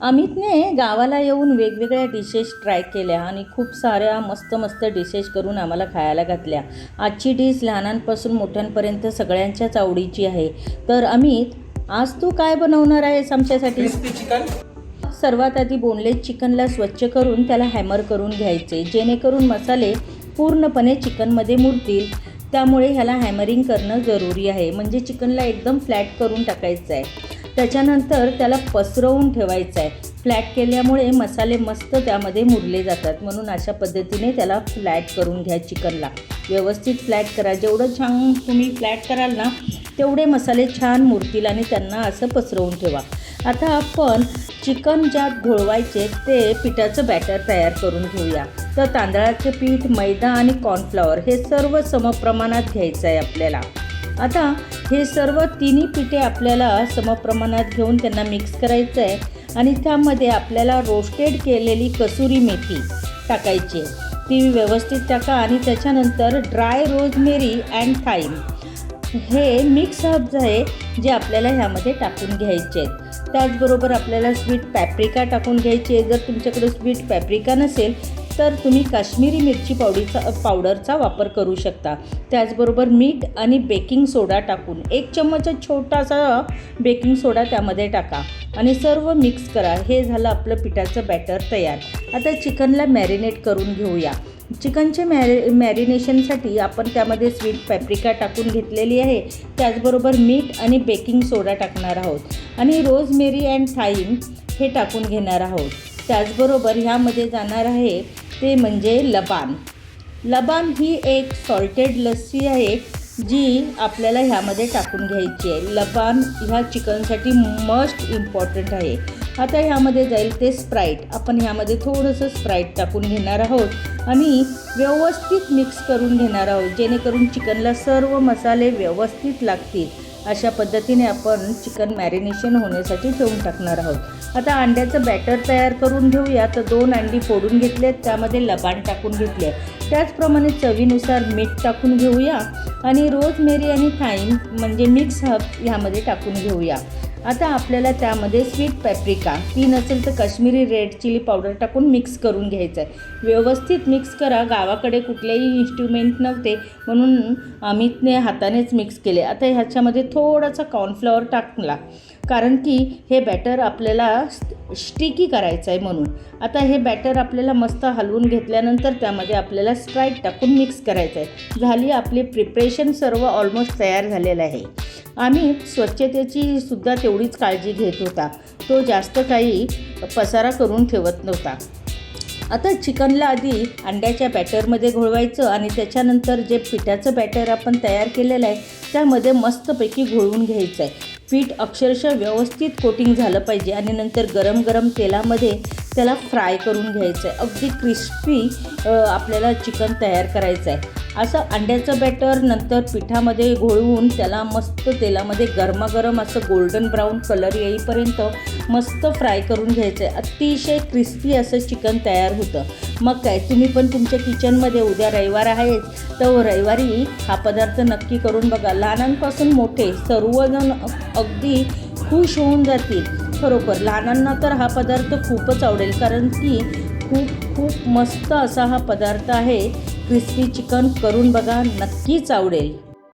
अमितने गावाला येऊन वेगवेगळ्या डिशेस ट्राय केल्या आणि खूप साऱ्या मस्त मस्त डिशेस करून आम्हाला खायला घातल्या. आजची डिश लहानांपासून मोठ्यांपर्यंत सगळ्यांच्याच आवडीची आहे. तर अमित आज तू काय बनवणार आहेस आमच्यासाठी? चिकन सर्वात आधी बोनलेस चिकनला स्वच्छ करून त्याला हॅमर करून घ्यायचे. जेणेकरून मसाले पूर्णपणे चिकनमध्ये मुरतील. त्यामुळे ह्याला हॅमरिंग करणं जरुरी आहे. म्हणजे चिकनला एकदम फ्लॅट करून टाकायचं आहे त्याच्यानंतर त्याला पसरवून ठेवायचं आहे फ्लॅट केल्यामुळे मसाले मस्त त्यामध्ये मुरले जातात. म्हणून अशा पद्धतीने त्याला फ्लॅट करून घ्या चिकनला. व्यवस्थित फ्लॅट करा. जेवढं छान तुम्ही फ्लॅट कराल ना तेवढे मसाले छान मुरतील आणि त्यांना असं पसरवून ठेवा. आता आपण चिकन ज्यात घोळवायचे ते पिठाचं बॅटर तयार करून घेऊया. तर तांदळाचं पीठ मैदा आणि कॉर्नफ्लॉवर हे सर्व समप्रमाणात घ्यायचं आहे आपल्याला. आता हे सर्व तिन्ही पिठे आपल्याला समप्रमाणात घेऊन त्यांना मिक्स करायचं आहे आणि त्यामध्ये आपल्याला रोस्टेड केलेली कसुरी मेथी टाकायची. आहे ती व्यवस्थित टाका आणि त्याच्यानंतर ड्राय रोजमेरी अँड थाईम हे मिक्स हब्ज आहे जे आपल्याला ह्यामध्ये टाकून घ्यायचे. आहेत त्याचबरोबर आपल्याला स्वीट पॅप्रिका टाकून घ्यायची. आहे जर तुमच्याकडे स्वीट पॅप्रिका नसेल तर तुम्ही काश्मीरी मिरची पावडीचा पावडरचा वापर करू शकता. त्याचबरोबर मीठ आणि बेकिंग सोडा टाकून एक चम्मच छोटासा बेकिंग सोडा त्यामध्ये टाका आणि सर्व मिक्स करा. हे झालं आपलं पिठाचं बॅटर तयार. आता चिकनला मॅरिनेट करून घेऊया. चिकनचे मॅरि मॅरिनेशनसाठी आपण त्यामध्ये स्वीट पॅप्रिका टाकून घेतलेली आहे. त्याचबरोबर मीठ आणि बेकिंग सोडा टाकणार आहोत. आणि रोजमेरी अँड थाईम हे टाकून घेणार आहोत. त्याचबरोबर ह्यामध्ये जाणार आहे ते म्हणजे लबान. लबान ही एक सॉल्टेड लस्सी आहे जी आपल्याला ह्यामध्ये टाकून घ्यायची आहे. लबान ह्या चिकनसाठी मस्ट इम्पॉर्टंट आहे. आता ह्यामध्ये जाईल ते स्प्राईट आपण ह्यामध्ये थोडंसं स्प्राईट टाकून घेणार आहोत आणि व्यवस्थित मिक्स करून घेणार आहोत जेणेकरून चिकनला सर्व मसाले व्यवस्थित लागतील. अशा पद्धतीने आपण चिकन मॅरिनेशन होण्यासाठी ठेवून टाकणार आहोत. आता अंड्याचं बॅटर तयार करून घेऊया. तर दोन अंडी फोडून घेतलेत. त्यामध्ये लबाण टाकून घेतले. त्याचप्रमाणे चवीनुसार मीठ टाकून घेऊया. आणि रोजमेरी आणि थाईम म्हणजे मिक्स हब ह्यामध्ये टाकून घेऊया. आता आपल्याला त्यामध्ये स्वीट पॅप्रिका ती नसेल तर काश्मीरी रेड चिली पावडर टाकून मिक्स करून घ्यायचं आहे व्यवस्थित मिक्स करा गावाकडे कुठलेही इन्स्ट्रुमेंट नव्हते म्हणून अमितने हातानेच मिक्स केले. आता ह्याच्यामध्ये थोडासा कॉर्नफ्लॉवर टाकला कारण की हे बॅटर आपल्याला स्टिकी करायचं आहे म्हणून. आता हे बॅटर आपल्याला मस्त हलवून घेतल्यानंतर त्यामध्ये आपल्याला स्प्राईट टाकून मिक्स करायचं आहे झाली आपली प्रिपरेशन सर्व ऑलमोस्ट तयार झालेलं आहे. आम्ही स्वच्छतेची सुद्धा तेवढीच काळजी घेत होता. तो जास्त काही पसारा करून ठेवत नव्हता. आता चिकनला आधी अंड्याच्या बॅटरमध्ये घोळवायचं आणि त्याच्यानंतर जे पिठाचं बॅटर आपण तयार केलेलं आहे त्यामध्ये मस्तपैकी घोळवून घ्यायचं आहे पीठ अक्षरशः व्यवस्थित कोटिंग झालं पाहिजे आणि नंतर गरम गरम तेलामध्ये त्याला फ्राय करून घ्यायचं आहे अगदी क्रिस्पी आपल्याला चिकन तयार करायचं आहे असं अंड्याचं बॅटर नंतर पिठामध्ये घोळवून त्याला मस्त तेलामध्ये गरमागरम असं गोल्डन ब्राऊन कलर येईपर्यंत मस्त फ्राय करून घ्यायचं आहे अतिशय क्रिस्पी असं चिकन तयार होतं. मग काय तुम्ही पण तुमच्या किचनमध्ये उद्या रविवार आहे तर रविवारी हा पदार्थ नक्की करून बघा. लहानांपासून मोठे सर्वजण अगदी खुश होऊन जातील. खरोखर लहानांना तर हा पदार्थ खूपच आवडेल कारण की खूप खूप मस्त असा हा पदार्थ आहे. क्रिस्पी चिकन करून बघा नक्कीच आवडेल.